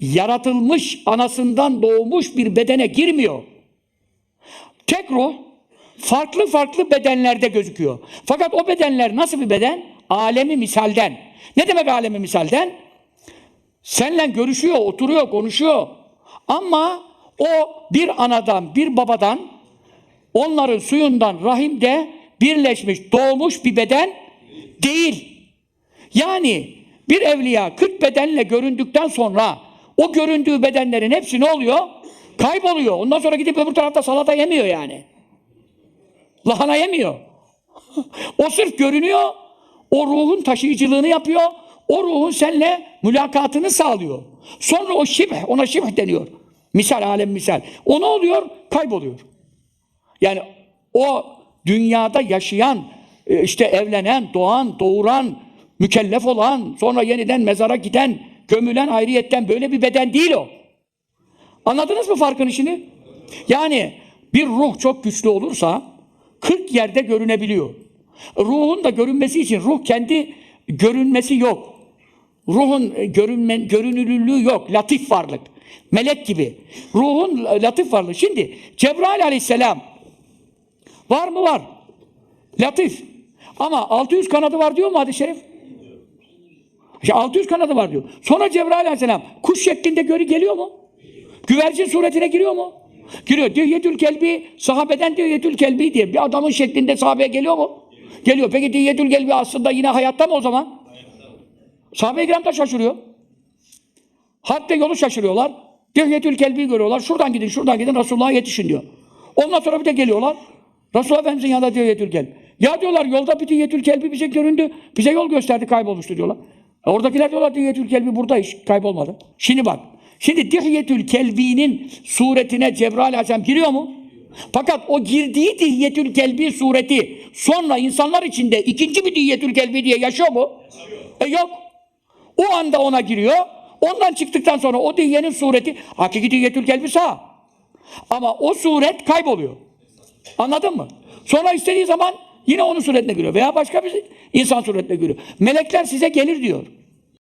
yaratılmış, anasından doğmuş bir bedene girmiyor. Tek ruh farklı farklı bedenlerde gözüküyor. Fakat o bedenler nasıl bir beden? Alemi misalden. Ne demek alemi misalden? Seninle görüşüyor, oturuyor, konuşuyor. Ama o bir anadan, bir babadan, onların suyundan rahimde birleşmiş, doğmuş bir beden değil. Yani bir evliya 40 bedenle göründükten sonra o göründüğü bedenlerin hepsi ne oluyor? Kayboluyor. Ondan sonra gidip öbür tarafta salata yemiyor yani. Lahana yemiyor. o sırf görünüyor, o ruhun taşıyıcılığını yapıyor, o ruhun seninle mülakatını sağlıyor. Sonra o şibh, ona şibh deniyor. Misal, alem misal. O ne oluyor? Kayboluyor. Yani o dünyada yaşayan, e, işte evlenen, doğan, doğuran, mükellef olan, sonra yeniden mezara giden, gömülen ayrıyetten böyle bir beden değil o. Anladınız mı farkını şimdi? Yani bir ruh çok güçlü olursa 40 yerde görünebiliyor. Ruhun da görünmesi için ruh kendi görünmesi yok. Ruhun e, görünme, görünürlüğü yok. Latif varlık. Melek gibi. Ruhun latif varlığı. Şimdi Cebrail aleyhisselam var mı? Var. Latif. Ama 600 kanadı var diyor mu hadis-i şerif? İşte 600 kanadı var diyor. Sonra Cebrail aleyhisselam kuş şeklinde görü geliyor mu? Güvercin suretine giriyor mu? Giriyor. Dihyetül Kelbi sahabeden Dihyetül Kelbi diye bir adamın şeklinde sahabeye geliyor mu? Geliyor. Peki Dihyetül Kelbi aslında yine hayatta mı o zaman? Sahabe-i kiram da şaşırıyor. Hatta yolu şaşırıyorlar. Dihyetül Kelbi görüyorlar. Şuradan gidin, şuradan gidin Resulullah'a yetişin diyor. Ondan sonra bir de geliyorlar. Resulullah Efendimiz'in yanında Dihyetül Kelbi. Ya diyorlar yolda bir Dihyetül Kelbi bize göründü. Bize yol gösterdi kaybolmuştu diyorlar. Oradakiler diyorlar Dihyetül Kelbi burada hiç kaybolmadı. Şimdi bak. Şimdi Dihyetül Kelbi'nin suretine Cebrail Aleyhisselam giriyor mu? Fakat o girdiği Dihyetül Kelbi sureti sonra insanlar içinde ikinci bir Dihyetül Kelbi diye yaşıyor mu? E yok. O anda ona giriyor. Ondan çıktıktan sonra o dihyenin sureti hakiki Dihyetül Kelbi sağ. Ama o suret kayboluyor. Anladın mı? Sonra istediği zaman yine onun suretine giriyor. Veya başka bir insan suretine giriyor. Melekler size gelir diyor.